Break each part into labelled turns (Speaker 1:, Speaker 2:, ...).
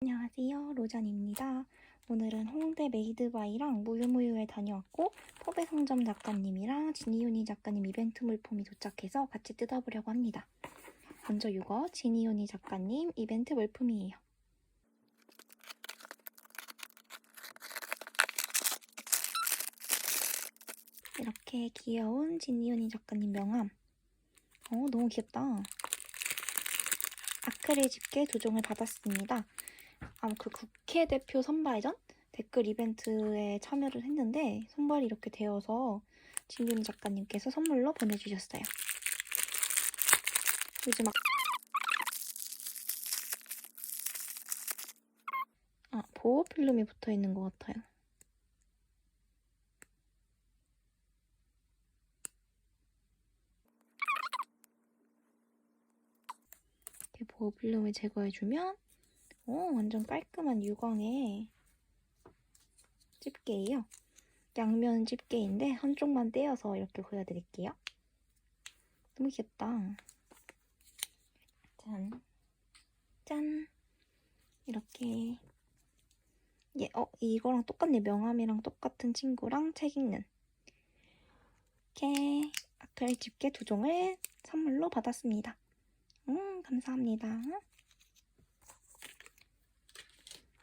Speaker 1: 안녕하세요. 로잔입니다. 오늘은 홍대 메이드바이랑 무유무유에 다녀왔고 포베 상점 작가님이랑 지니요니 작가님 이벤트 물품이 도착해서 같이 뜯어보려고 합니다. 먼저 이거 지니요니 작가님 이벤트 물품이에요. 이렇게 귀여운 지니요니 작가님 명함. 어 너무 귀엽다. 아크릴 집게 두 종을 받았습니다 아, 그 국회 대표 선발전 댓글 이벤트에 참여를 했는데 선발이 이렇게 되어서 진균 작가님께서 선물로 보내주셨어요. 요즘 막 아, 보호 필름이 붙어 있는 것 같아요. 보호 필름을 제거해주면 오, 완전 깔끔한 유광의 집게예요. 양면 집게인데 한쪽만 떼어서 이렇게 보여드릴게요. 너무 귀엽다. 짠. 짠. 이렇게. 예, 어, 이거랑 똑같네. 명함이랑 똑같은 친구랑 책 읽는. 이렇게 아크릴 집게 두 종을 선물로 받았습니다. 음, 감사합니다.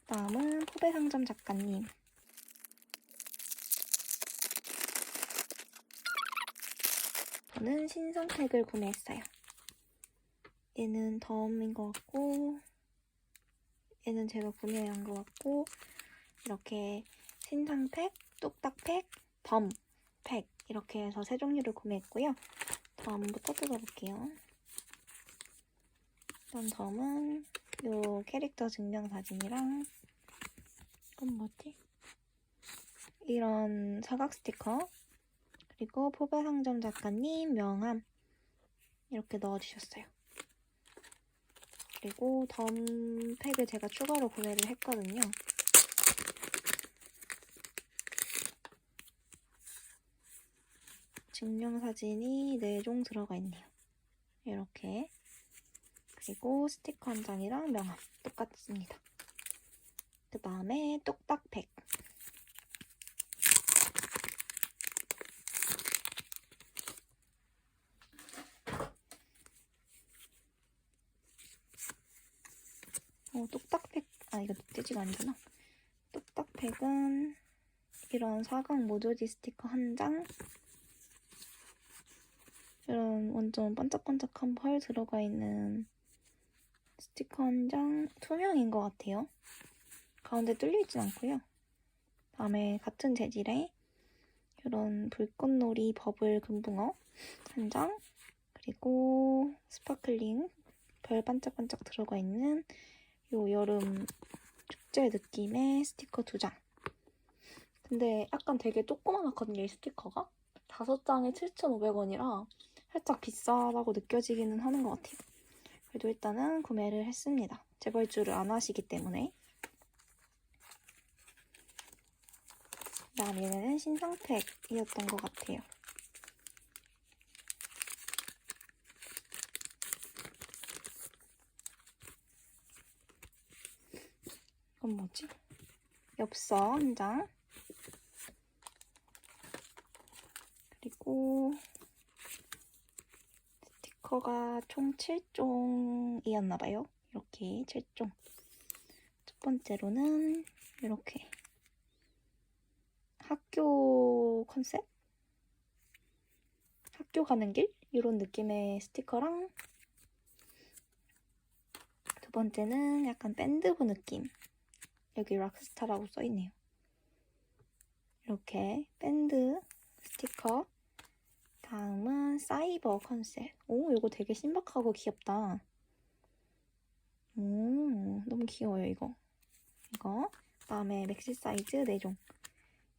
Speaker 1: 다음은 포배상점 작가님. 저는 신선팩을 구매했어요. 얘는 덤인 것 같고, 얘는 제가 구매한 것 같고, 이렇게 신상팩, 뚝딱팩, 덤팩 이렇게 해서 세 종류를 구매했고요. 덤부터 뜯어볼게요. 일단 덤은 요 캐릭터 증명사진이랑 이건 뭐지? 이런 사각 스티커 그리고 포배상점 작가님 명함 이렇게 넣어주셨어요. 그리고 덤팩을 제가 추가로 구매를 했거든요. 증명사진이 4종 들어가 있네요. 이렇게 그리고 스티커 한 장이랑 명함. 똑같습니다. 그 다음에 똑딱팩 어, 똑딱팩 아 이거 멧돼지가 아니구나. 똑딱팩은 이런 사각 모조지 스티커 한 장? 이런 완전 반짝반짝한 펄 들어가 있는 스티커 한 장 투명인 것 같아요. 가운데 뚫려있진 않고요. 다음에 같은 재질의 이런 불꽃놀이 버블 금붕어 한 장, 그리고 스파클링 별 반짝반짝 들어가 있는 요 여름 축제 느낌의 스티커 두 장. 근데 약간 되게 조그만하거든요, 이 스티커가. 다섯 장에 7,500원이라 살짝 비싸다고 느껴지기는 하는 것 같아요. 그래도 일단은 구매를 했습니다. 재벌주를 안 하시기 때문에. 그 다음 얘는 신상팩이었던 것 같아요. 이건 뭐지? 엽서 한 장. 그리고 스티커가 총 7종이었나봐요. 이렇게 7종. 첫 번째로는 이렇게 학교 컨셉? 학교 가는 길? 이런 느낌의 스티커랑 두 번째는 약간 밴드부 느낌. 여기 락스타라고 써있네요. 이렇게 밴드 스티커 다음은 사이버 컨셉. 오, 이거 되게 신박하고 귀엽다. 오, 너무 귀여워요, 이거. 이거. 다음에 맥시 사이즈 4종.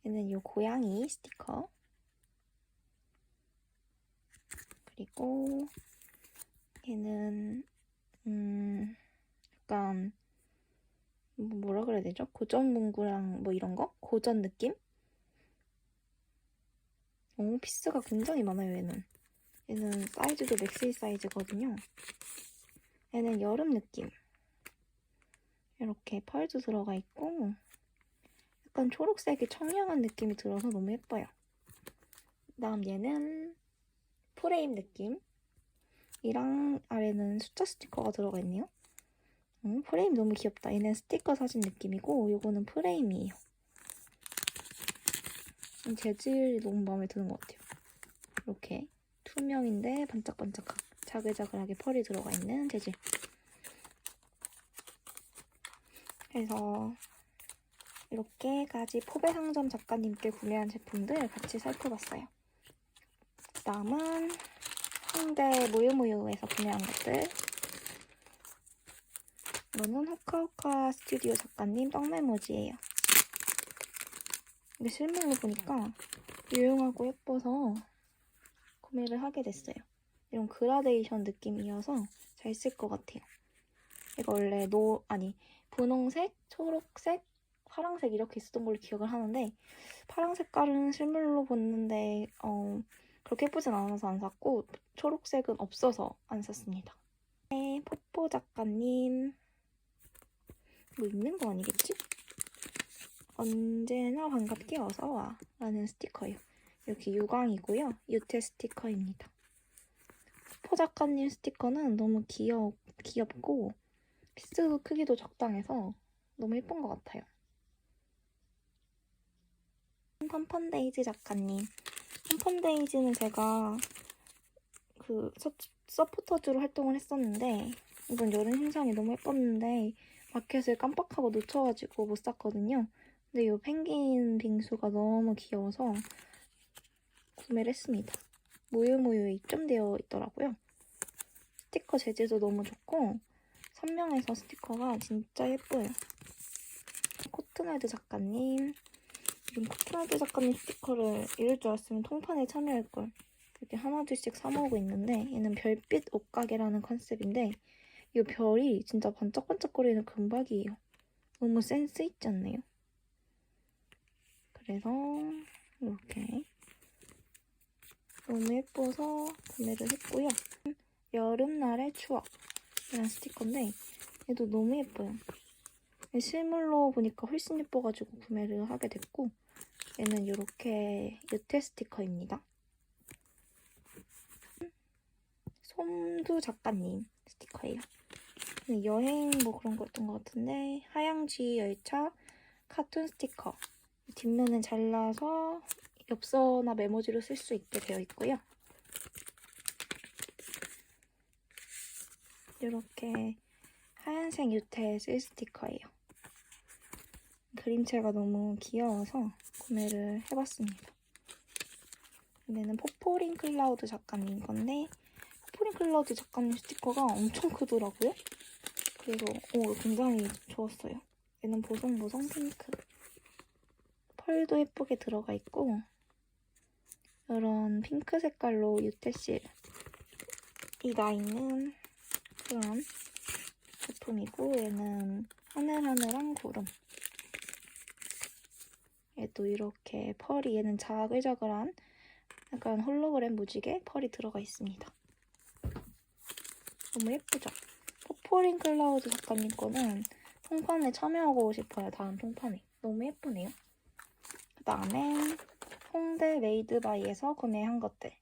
Speaker 1: 얘는 이 고양이 스티커. 그리고 얘는 음 약간 뭐- 뭐라 그래야 되죠? 고전 문구랑 뭐 이런 거? 고전 느낌? 오, 피스가 굉장히 많아요, 얘는. 얘는 사이즈도 맥시 사이즈거든요. 얘는 여름 느낌. 이렇게 펄도 들어가 있고 약간 초록색이 청량한 느낌이 들어서 너무 예뻐요. 그다음 얘는 프레임 느낌. 이랑 아래는 숫자 스티커가 들어가 있네요. 음, 프레임 너무 귀엽다. 얘는 스티커 사진 느낌이고 이거는 프레임이에요. 이 재질이 너무 마음에 드는 것 같아요. 이렇게 투명인데 반짝반짝하고 자글자글하게 펄이 들어가 있는 재질. 그래서 이렇게까지 포배상점 작가님께 구매한 제품들 같이 살펴봤어요. 그 다음은 홍대 모유모유에서 구매한 것들. 이거는 호카호카 스튜디오 작가님 떡메모지예요. 근데 실물로 보니까 유용하고 예뻐서 구매를 하게 됐어요. 이런 그라데이션 느낌이어서 잘 쓸 것 같아요. 이거 원래 노 아니 분홍색, 초록색, 파랑색 이렇게 있었던 걸로 기억을 하는데 파랑 색깔은 실물로 봤는데 어, 그렇게 예쁘진 않아서 안 샀고 초록색은 없어서 안 샀습니다. 네, 포포 작가님 이거 있는 거 아니겠지? 언제나 반갑게 어서와 라는 스티커예요. 이렇게 유광이고요. 유태 스티커입니다. 포 작가님 스티커는 너무 귀여, 귀엽고 피스 크기도 적당해서 너무 예쁜 것 같아요. 펀펀데이즈 작가님. 펀펀데이즈는 제가 그 서, 서포터즈로 활동을 했었는데 이번 여름 신상이 너무 예뻤는데 마켓을 깜빡하고 놓쳐가지고 못 샀거든요. 근데 이 펭귄 빙수가 너무 귀여워서 구매를 했습니다. 모유모유에 입점되어 있더라고요. 스티커 재질도 너무 좋고 선명해서 스티커가 진짜 예뻐요. 코트나드 작가님 이런 코트나드 작가님 스티커를 이럴 줄 알았으면 통판에 참여할걸. 이렇게 하나둘씩 사 모으고 있는데 얘는 별빛 옷가게라는 컨셉인데 이 별이 진짜 반짝반짝거리는 금박이에요. 너무 센스 있지 않나요? 그래서 이렇게 너무 예뻐서 구매를 했고요. 여름날의 추억 이런 스티커인데 얘도 너무 예뻐요. 실물로 보니까 훨씬 예뻐가지고 구매를 하게 됐고 얘는 이렇게 유태 스티커입니다. 솜두 작가님 스티커예요. 여행 뭐 그런 거였던 것 같은데 하양지 열차 카툰 스티커 뒷면은 잘라서 엽서나 메모지로 쓸 수 있게 되어 있고요. 이렇게 하얀색 유태 쓸 스티커예요. 그림체가 너무 귀여워서 구매를 해봤습니다. 얘는 포포린 클라우드 작가님 건데 포포린 클라우드 작가님 스티커가 엄청 크더라고요. 그래서 오, 굉장히 좋았어요. 얘는 보송보송 핑크. 펄도 예쁘게 들어가 있고 이런 핑크 색깔로 유태실 이 나이는 그런 제품이고 얘는 하늘하늘한 구름 얘도 이렇게 펄이 얘는 자글자글한 약간 홀로그램 무지개 펄이 들어가 있습니다. 너무 예쁘죠? 포포린 클라우드 작가님 거는 통판에 참여하고 싶어요. 다음 통판에. 너무 예쁘네요. 그 다음에 홍대 메이드바이에서 구매한 것들.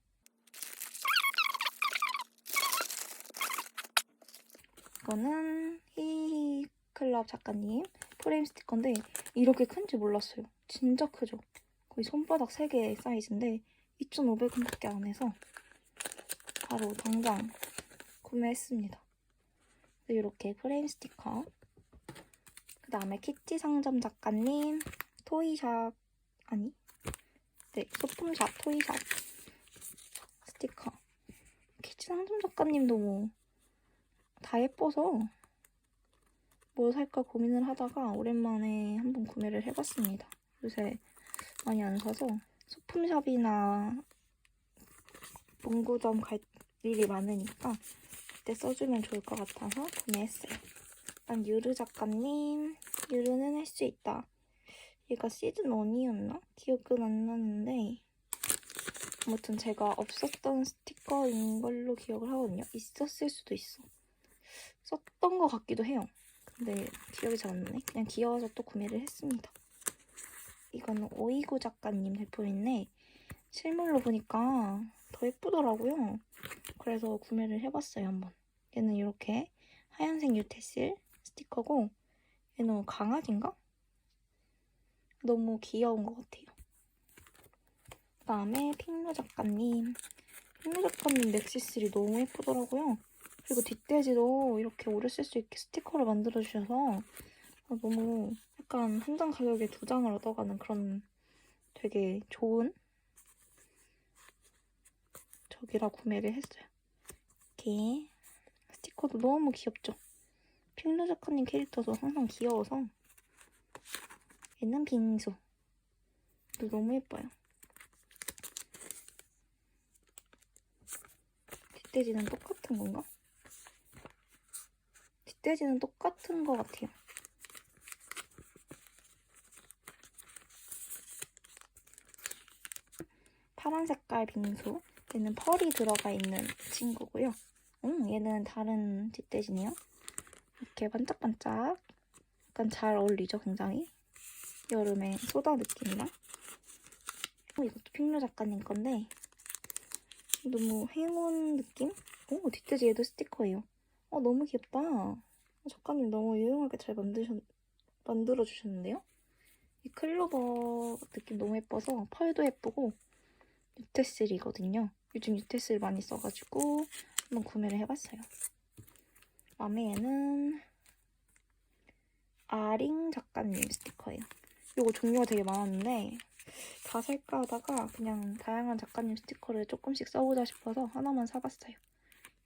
Speaker 1: 이거는 히히 클럽 작가님 프레임 스티커인데 이렇게 큰지 몰랐어요. 진짜 크죠? 거의 손바닥 3개 사이즈인데 2,500원밖에 안 해서 바로 당장 구매했습니다. 이렇게 프레임 스티커 그 다음에 키티 상점 작가님 토이샵 아니 네 소품샵 토이샵 스티커 키티 상점 작가님도 뭐 다 예뻐서 뭐 살까 고민을 하다가 오랜만에 한번 구매를 해봤습니다. 요새 많이 안 사서 소품샵이나 문구점 갈 일이 많으니까 그때 써주면 좋을 것 같아서 구매했어요. 일단 유르 작가님, 유르는 할 수 있다. 얘가 시즌 1이었나? 기억은 안 나는데 아무튼 제가 없었던 스티커인 걸로 기억을 하거든요. 있었을 수도 있어. 썼던 것 같기도 해요. 근데 기억이 잘 안 나네. 그냥 귀여워서 또 구매를 했습니다. 이거는 오이구 작가님 제품인데 실물로 보니까 더 예쁘더라고요. 그래서 구매를 해봤어요 한번. 얘는 이렇게 하얀색 유테실 스티커고 얘는 강아지인가? 너무 귀여운 것 같아요. 그 다음에 핑루 작가님. 핑루 작가님 넥시슬이 너무 예쁘더라고요. 그리고 뒷돼지도 이렇게 오래 쓸 수 있게 스티커를 만들어주셔서 아, 너무 약간 한 장 가격에 두 장을 얻어가는 그런 되게 좋은 저기라 구매를 했어요. 이렇게 스티커도 너무 귀엽죠? 핑루 작가님 캐릭터도 항상 귀여워서 얘는 빙수. 도 너무 예뻐요. 뒷돼지는 똑같은 건가? 뒷돼지는 똑같은 것 같아요. 파란 색깔 빙수. 얘는 펄이 들어가 있는 친구고요. 음, 얘는 다른 뒷돼지네요. 이렇게 반짝반짝. 약간 잘 어울리죠, 굉장히. 여름에 소다 느낌이랑. 어, 이것도 핑류 작가님 건데 너무 행운 느낌? 오, 뒷돼지 얘도 스티커예요. 어, 너무 귀엽다. 어, 작가님 너무 유용하게 잘 만드셨, 만들어주셨는데요? 이 클로버 느낌 너무 예뻐서 펄도 예쁘고 유테슬이거든요. 요즘 유테슬 많이 써가지고 한번 구매를 해봤어요. 다음에 얘는 아링 작가님 스티커예요. 이거 종류가 되게 많았는데 다 살까 하다가 그냥 다양한 작가님 스티커를 조금씩 써보자 싶어서 하나만 사봤어요.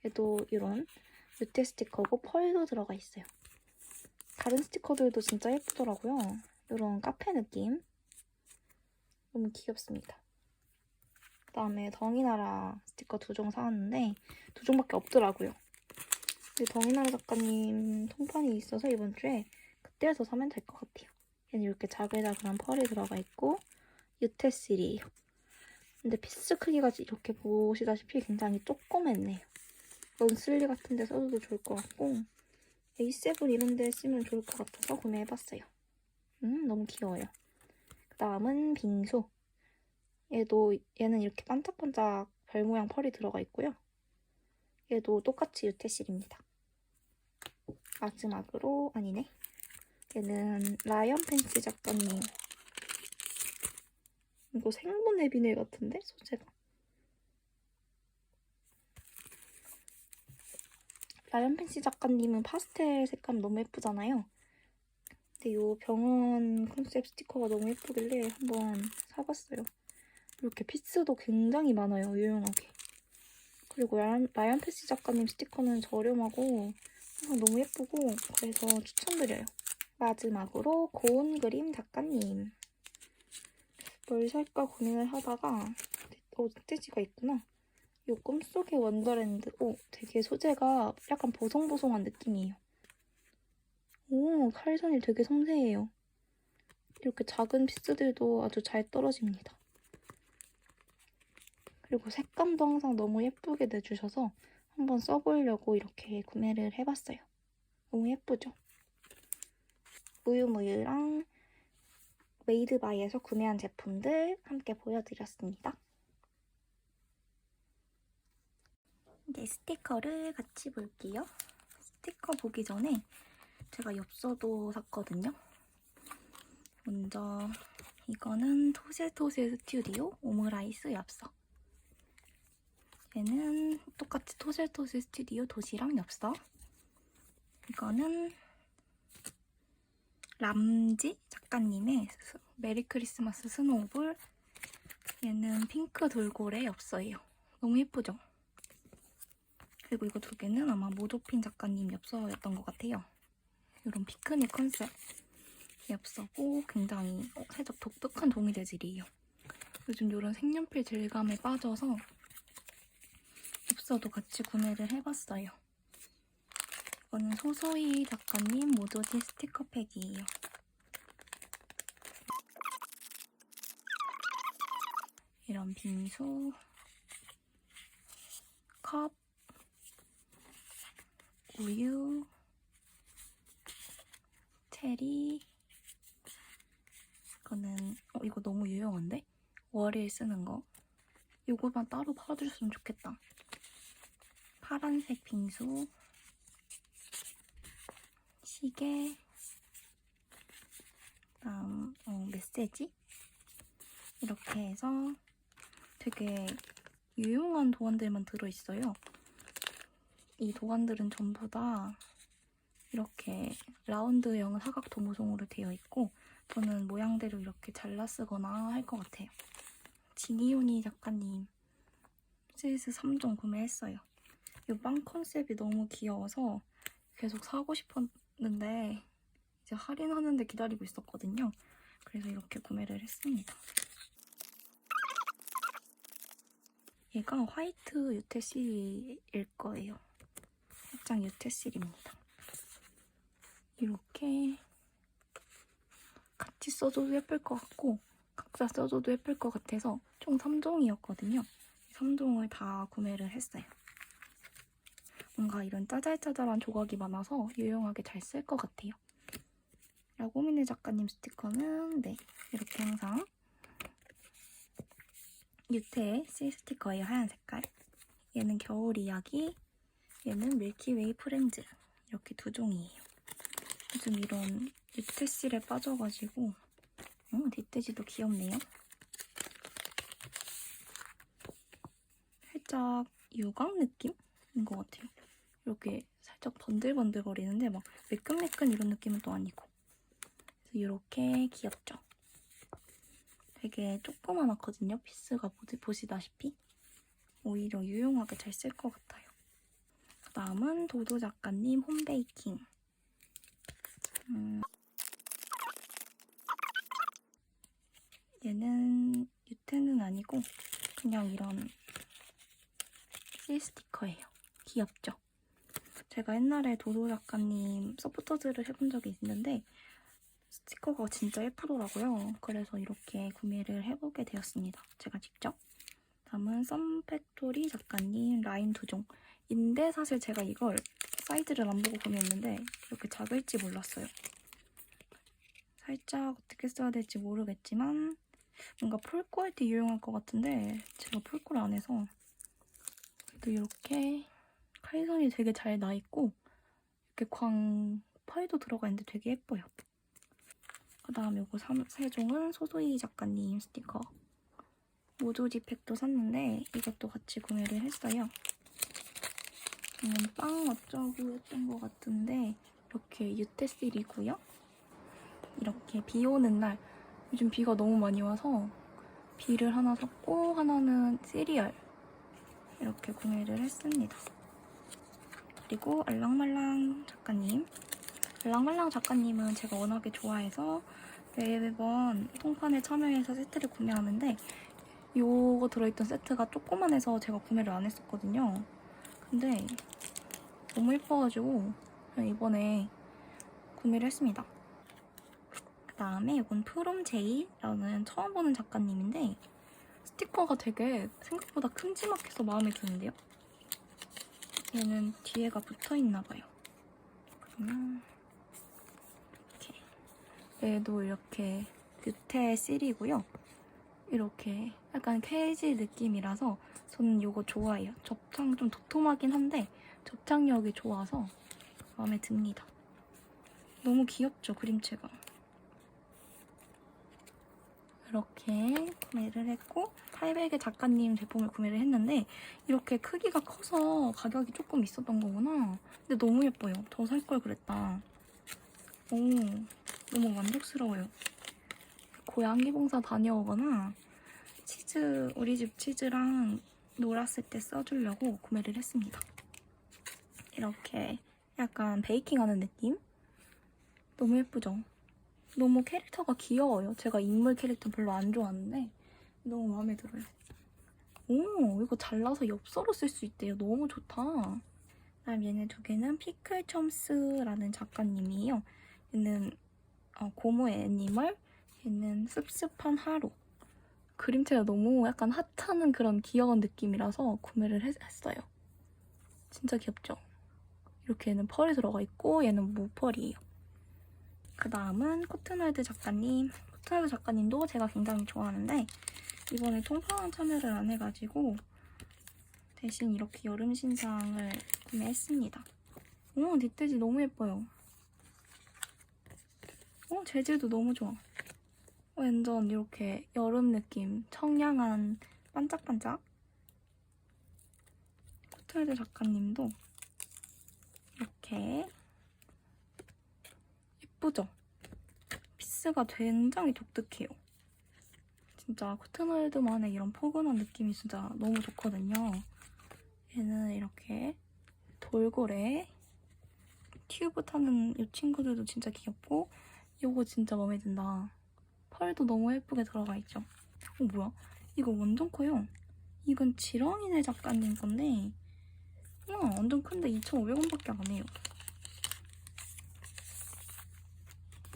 Speaker 1: 얘도 이런 유테 스티커고 펄도 들어가 있어요. 다른 스티커들도 진짜 예쁘더라고요. 이런 카페 느낌. 너무 귀엽습니다. 그 다음에 덩이나라 스티커 두 종 사왔는데 두 종밖에 없더라고요. 근데 덩이나라 작가님 통판이 있어서 이번 주에 그때서 사면 될 것 같아요. 얘는 이렇게 자글자글한 펄이 들어가 있고 유테실이에요. 근데 피스 크기가 이렇게 보시다시피 굉장히 조그맸네요. 런슬리 같은 데 써도 좋을 것 같고 A7 이런 데 쓰면 좋을 것 같아서 구매해봤어요. 음 너무 귀여워요. 그 다음은 빙수. 얘도 얘는 이렇게 반짝반짝 별 모양 펄이 들어가 있고요. 얘도 똑같이 유테실입니다. 마지막으로 아니네. 얘는 라이언 팬츠 작가님 이거 생분 에비네 같은데 소재가 라이언 팬시 작가님은 파스텔 색감 너무 예쁘잖아요. 근데 이 병원 컨셉 스티커가 너무 예쁘길래 한번 사봤어요. 이렇게 피스도 굉장히 많아요, 유용하게. 그리고 라이언, 라이언 팬시 작가님 스티커는 저렴하고 항상 너무 예쁘고 그래서 추천드려요. 마지막으로 고운 그림 작가님. 뭘 살까 고민을 하다가 어, 멧돼지가 있구나. 이 꿈속의 원더랜드. 오, 되게 소재가 약간 보송보송한 느낌이에요. 오, 칼선이 되게 섬세해요. 이렇게 작은 피스들도 아주 잘 떨어집니다. 그리고 색감도 항상 너무 예쁘게 내주셔서 한번 써보려고 이렇게 구매를 해봤어요. 너무 예쁘죠? 우유무유랑 메이드바이에서 구매한 제품들 함께 보여드렸습니다. 이제 스티커를 같이 볼게요. 스티커 보기 전에 제가 엽서도 샀거든요. 먼저 이거는 토실토실 스튜디오 오므라이스 엽서. 얘는 똑같이 토실토실 스튜디오 도시락 엽서. 이거는 람지 작가님의 스- 메리 크리스마스 스노우볼. 얘는 핑크 돌고래 엽서예요. 너무 예쁘죠? 그리고 이거 두 개는 아마 모조핀 작가님 엽서였던 것 같아요. 이런 피크닉 컨셉 엽서고 굉장히 어, 살짝 독특한 종이 재질이에요. 요즘 이런 색연필 질감에 빠져서 엽서도 같이 구매를 해봤어요. 이거는 소소희 작가님 모조지 스티커팩이에요. 이런 빙수, 컵, 우유, 체리. 이거는 어 이거 너무 유용한데? 월요일 쓰는 거. 요거만 따로 팔아주셨으면 좋겠다. 파란색 빙수. 시계. 다음 어, 메시지. 이렇게 해서 되게 유용한 도안들만 들어있어요. 이 도안들은 전부 다 이렇게 라운드형 사각 도무송으로 되어 있고 저는 모양대로 이렇게 잘라 쓰거나 할 것 같아요. 지니오니 작가님 CS 3종 구매했어요. 이 빵 컨셉이 너무 귀여워서 계속 사고 싶었 는데 이제 할인하는데 기다리고 있었거든요. 그래서 이렇게 구매를 했습니다. 얘가 화이트 유테실일 거예요. 살짝 유테실입니다. 이렇게 같이 써줘도 예쁠 것 같고 각자 써줘도 예쁠 것 같아서 총 3종이었거든요. 3종을 다 구매를 했어요. 뭔가 이런 짜잘짜잘한 조각이 많아서 유용하게 잘 쓸 것 같아요. 라고미네 작가님 스티커는 네 이렇게 항상 유태 C 스티커예요 하얀 색깔 얘는 겨울 이야기 얘는 밀키웨이 프렌즈 이렇게 두 종이에요. 요즘 이런 유태실에 빠져가지고 어, 뒷돼지도 귀엽네요. 살짝 유광 느낌인 것 같아요 이렇게 살짝 번들번들 거리는데 막 매끈매끈 이런 느낌은 또 아니고 그래서 이렇게 귀엽죠 되게 조그만하거든요. 피스가 보시, 보시다시피. 오히려 유용하게 잘 쓸 것 같아요. 그 다음은 도도 작가님 홈베이킹. 음, 얘는 유태는 아니고 그냥 이런 실 스티커예요. 귀엽죠? 제가 옛날에 도도 작가님 서포터즈를 해본 적이 있는데 스티커가 진짜 예쁘더라고요. 그래서 이렇게 구매를 해보게 되었습니다. 제가 직접. 다음은 썸팩토리 작가님 라인 두 종. 인데 사실 제가 이걸 사이즈를 안 보고 구매했는데 이렇게 작을지 몰랐어요. 살짝 어떻게 써야 될지 모르겠지만 뭔가 폴코할 때 유용할 것 같은데 제가 폴코를 안 해서 그래도 이렇게 칼선이 되게 잘 나 있고 이렇게 광 펄도 들어가 있는데 되게 예뻐요. 그 다음 요거 3, 세 종은 소소이 작가님 스티커 모조지 팩도 샀는데 이것도 같이 구매를 했어요. 이는 빵 어쩌고 했던 것 같은데 이렇게 유테실이고요. 이렇게 비 오는 날 요즘 비가 너무 많이 와서 비를 하나 샀고 하나는 시리얼 이렇게 구매를 했습니다. 그리고 알랑말랑 작가님 알랑말랑 작가님은 제가 워낙에 좋아해서 매번 통판에 참여해서 세트를 구매하는데 요거 들어있던 세트가 조그만해서 제가 구매를 안 했었거든요. 근데 너무 예뻐가지고 이번에 구매를 했습니다. 그 다음에 이건 프롬제이라는 처음 보는 작가님인데 스티커가 되게 생각보다 큼지막해서 마음에 드는데요. 얘는 뒤에가 붙어있나봐요. 그러면 얘도 이렇게 유태 실이고요. 이렇게 약간 케이지 느낌이라서 저는 이거 좋아해요. 접착 좀 도톰하긴 한데 접착력이 좋아서 마음에 듭니다. 너무 귀엽죠, 그림체가. 이렇게 구매를 했고 800의 작가님 제품을 구매를 했는데 이렇게 크기가 커서 가격이 조금 있었던 거구나. 근데 너무 예뻐요. 더 살 걸 그랬다. 오, 너무 만족스러워요. 고양이 봉사 다녀오거나 치즈, 우리 집 치즈랑 놀았을 때 써주려고 구매를 했습니다. 이렇게 약간 베이킹하는 느낌? 너무 예쁘죠? 너무 캐릭터가 귀여워요. 제가 인물 캐릭터 별로 안 좋아하는데 너무 마음에 들어요. 오, 이거 잘라서 엽서로 쓸 수 있대요. 너무 좋다. 그다음 얘네 두 개는 피클 첨스라는 작가님이에요. 얘는 어, 고무 애니멀, 얘는 습습한 하루. 그림체가 너무 약간 핫하는 그런 귀여운 느낌이라서 구매를 했, 했어요. 진짜 귀엽죠? 이렇게 얘는 펄이 들어가 있고 얘는 무펄이에요. 그 다음은 코튼월드 작가님. 코튼월드 작가님도 제가 굉장히 좋아하는데 이번에 통평한 참여를 안 해가지고 대신 이렇게 여름 신상을 구매했습니다. 오, 뒷돼지 너무 예뻐요. 어, 재질도 너무 좋아. 완전 이렇게 여름 느낌, 청량한 반짝반짝. 코트헤드 작가님도 이렇게 예쁘죠? 피스가 굉장히 독특해요. 진짜 코트널드만의 이런 포근한 느낌이 진짜 너무 좋거든요. 얘는 이렇게 돌고래 튜브 타는 이 친구들도 진짜 귀엽고 이거 진짜 마음에 든다. 펄도 너무 예쁘게 들어가 있죠. 어 뭐야? 이거 완전 커요. 이건 지렁이네 작가님 건데 와 완전 큰데 2,500원밖에 안 해요.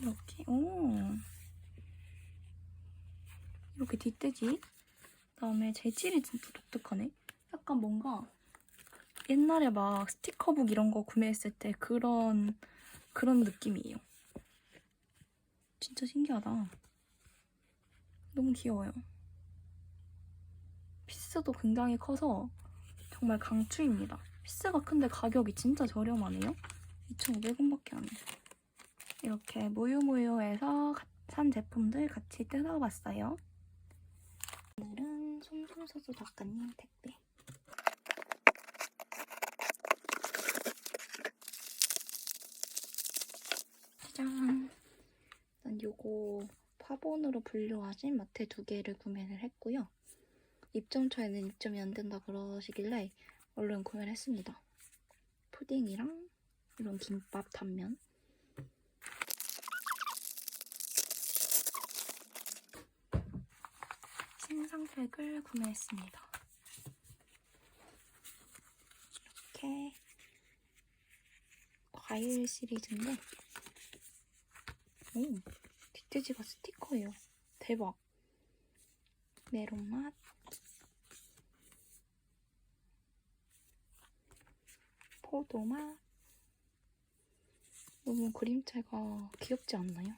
Speaker 1: 이렇게 오 이렇게 뒷돼지 그다음에 재질이 진짜 독특하네. 약간 뭔가 옛날에 막 스티커북 이런 거 구매했을 때 그런 그런 느낌이에요. 진짜 신기하다. 너무 귀여워요. 피스도 굉장히 커서 정말 강추입니다. 피스가 큰데 가격이 진짜 저렴하네요. 2,500원밖에 안 해요. 이렇게 무유무유에서 산 제품들 같이 뜯어봤어요. 오늘은 송송서수 작가님 택배. 짜잔! 난 요거 파본으로 분류하신 마테 두 개를 구매를 했고요. 입점처에는 입점이 안 된다 그러시길래 얼른 구매를 했습니다. 푸딩이랑 이런 김밥 단면. 신상팩을 구매했습니다. 이렇게 과일 시리즈인데 오, 뒷돼지가 스티커예요. 대박. 메론 맛. 포도 맛. 너무 그림체가 귀엽지 않나요?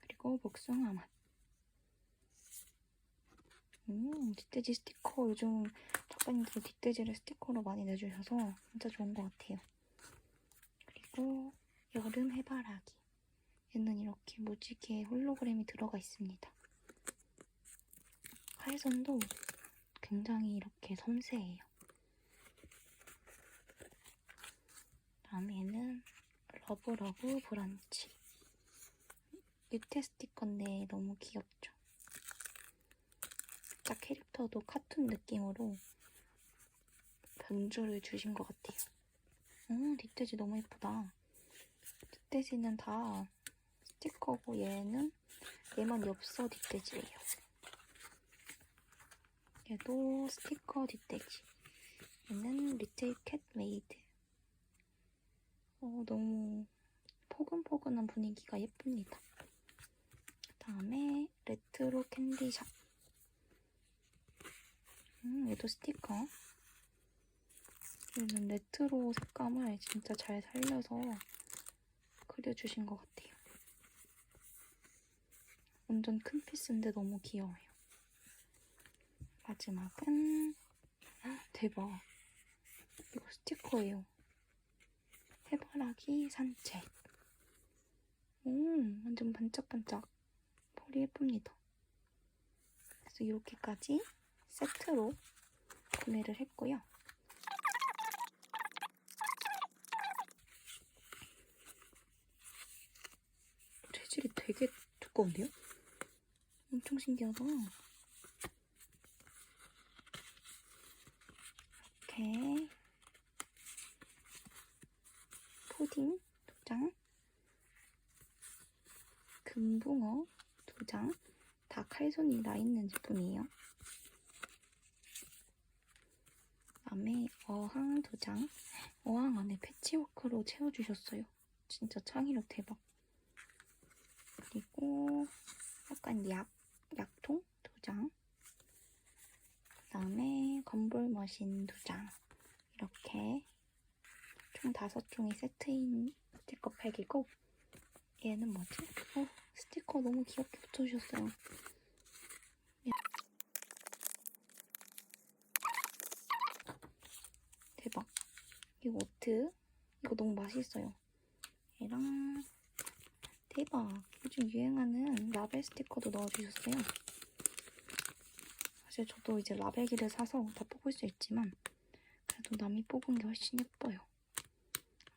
Speaker 1: 그리고 복숭아 맛. 음, 뒷돼지 스티커 요즘 작가님들이 뒷돼지를 스티커로 많이 내주셔서 진짜 좋은 것 같아요. 그리고 여름 해바라기. 얘는 이렇게 무지개 홀로그램이 들어가 있습니다. 칼선도 굉장히 이렇게 섬세해요. 다음에 얘는 러브러브 브런치. 유태 스티커인데 너무 귀엽죠? 살짝 캐릭터도 카툰 느낌으로 변주를 주신 것 같아요. 음, 뒷돼지 너무 예쁘다. 뒷돼지는 다 스티커고 얘는 얘만 엽서 뒷돼지예요. 얘도 스티커 뒷돼지. 얘는 리틀 캣 메이드. 어, 너무 포근포근한 분위기가 예쁩니다. 다음에 레트로 캔디샵. 음, 얘도 스티커. 얘는 레트로 색감을 진짜 잘 살려서 그려주신 것 같아요. 완전 큰 피스인데 너무 귀여워요. 마지막은 헉, 대박. 이거 스티커예요. 해바라기 산책. 오, 완전 반짝반짝. 펄이 예쁩니다. 그래서 이렇게까지 세트로 구매를 했고요. 재질이 되게 두꺼운데요? 엄청 신기하다. 이렇게 푸딩 두 장, 금붕어 두 장, 다 칼손이 나 있는 제품이에요. 그다음에 어항 두 장, 어항 안에 패치워크로 채워주셨어요. 진짜 창의력 대박. 그리고 약간 약, 약통 두 장. 그 다음에 건볼 머신 두 장. 이렇게 총 다섯 종이 세트인 스티커 팩이고 얘는 뭐지? 어, 스티커 너무 귀엽게 붙여주셨어요. 얘- 대박. 이거 어트? 이거 너무 맛있어요. 얘랑 대박. 요즘 유행하는 라벨 스티커도 넣어주셨어요. 사실 저도 이제 라벨기를 사서 다 뽑을 수 있지만 그래도 남이 뽑은 게 훨씬 예뻐요.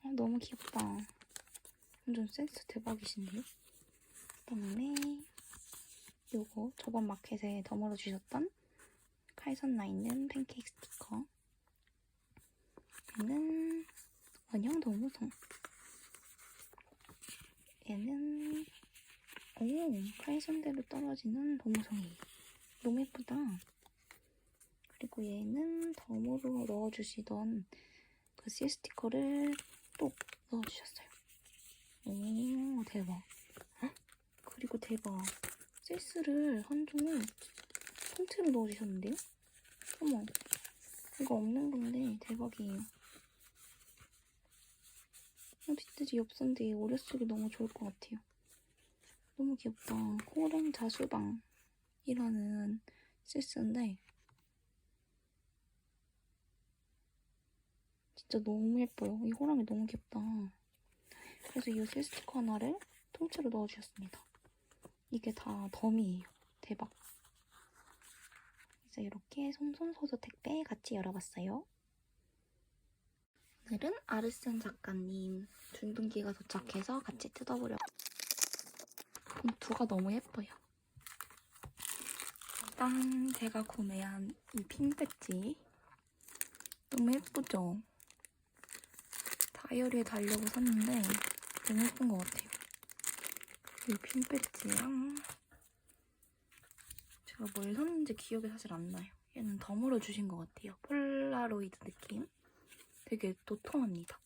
Speaker 1: 아, 너무 귀엽다. 완전 센스 대박이신데요? 그다음에 요거 저번 마켓에 덤으로 주셨던 칼선 나 있는 팬케이크 스티커 얘는 원형 도무송 얘는 오 칼선대로 떨어지는 도무송이에요 너무 예쁘다. 그리고 얘는 덤으로 넣어주시던 그씨 스티커를 또 넣어주셨어요. 오 대박. 헉? 그리고 대박. 실스를 한 종을 통째로 넣어주셨는데요? 어머 이거 없는 건데 대박이에요 어디든지 엽서인데 오래 쓰기 너무 좋을 것 같아요 너무 귀엽다 코랭 자수방이라는 실스인데 진짜 너무 예뻐요 이 호랑이 너무 귀엽다 그래서 이 실스티커 하나를 통째로 넣어주셨습니다. 이게 다 덤이에요. 대박. 그래서 이렇게 솜솜소소 택배 같이 열어봤어요. 오늘은 아르센 작가님 준둔기가 도착해서 같이 뜯어보려. 봉투가 너무 예뻐요. 일단 제가 구매한 이 핀 배지 너무 예쁘죠? 다이어리에 달려고 샀는데 너무 예쁜 것 같아요. 이 핀 배지랑 제가 뭘 샀는지 기억이 사실 안 나요. 얘는 덤으로 주신 것 같아요. 폴라로이드 느낌. 되게 도톰합니다.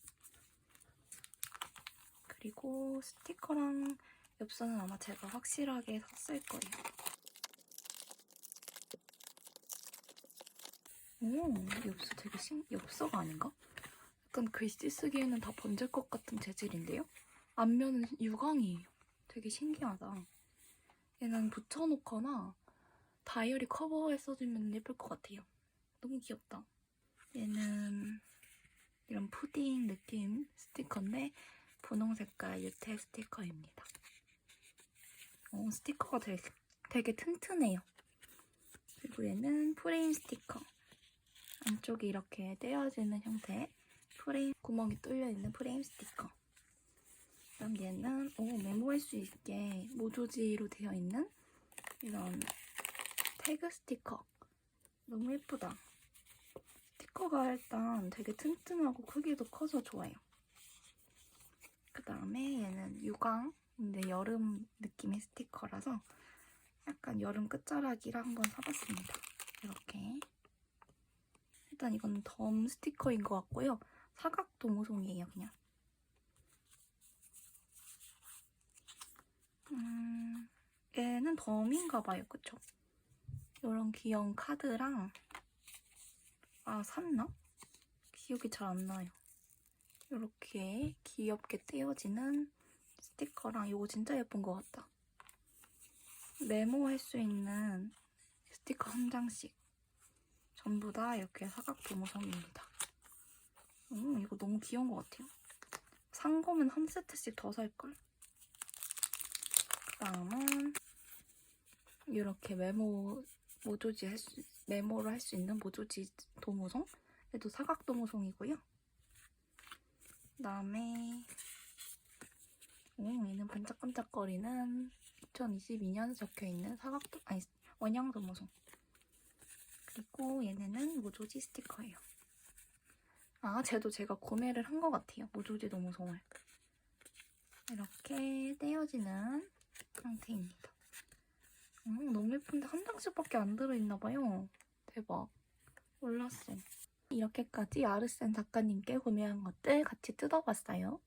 Speaker 1: 그리고 스티커랑 엽서는 아마 제가 확실하게 샀을 거예요. 오, 엽서 되게 신, 엽서가 아닌가? 약간 글씨 쓰기에는 다 번질 것 같은 재질인데요? 앞면은 유광이에요. 되게 신기하다. 얘는 붙여놓거나 다이어리 커버에 써주면 예쁠 것 같아요. 너무 귀엽다. 얘는 이런 푸딩 느낌 스티커인데 분홍 색깔 유태 스티커입니다. 어, 스티커가 되게, 되게 튼튼해요. 그리고 얘는 프레임 스티커. 안쪽이 이렇게 떼어지는 형태 프레임 구멍이 뚫려 있는 프레임 스티커. 그다음 얘는 오, 메모할 수 있게 모조지로 되어 있는 이런 태그 스티커. 너무 예쁘다. 스티커가 일단 되게 튼튼하고 크기도 커서 좋아요. 그 다음에 얘는 유광. 근데 여름 느낌의 스티커라서 약간 여름 끝자락이라 한번 사봤습니다. 이렇게. 일단 이건 덤 스티커인 것 같고요. 사각 도무송이에요, 그냥. 음, 얘는 덤인가 봐요, 그쵸? 이런 귀여운 카드랑 아, 샀나? 기억이 잘 안 나요. 이렇게 귀엽게 떼어지는 스티커랑 이거 진짜 예쁜 것 같다. 메모할 수 있는 스티커 한 장씩. 전부 다 이렇게 사각 도무섬입니다. 음, 이거 너무 귀여운 것 같아요. 산 거면 한 세트씩 더 살걸? 그 다음은 이렇게 메모, 모조지 할 수, 메모를 할 수 있는 모조지 도무송? 얘도 사각 도무송이고요. 그 다음에 오, 얘는 반짝반짝거리는 2022년 적혀있는 사각, 도, 아니, 원형 도무송. 그리고 얘네는 모조지 스티커예요. 아, 쟤도 제가 구매를 한 것 같아요. 모조지 도무송을. 이렇게 떼어지는 상태입니다. 음, 너무 예쁜데 한 장씩밖에 안 들어있나봐요. 대박. 몰랐어. 이렇게까지 아르센 작가님께 구매한 것들 같이 뜯어봤어요.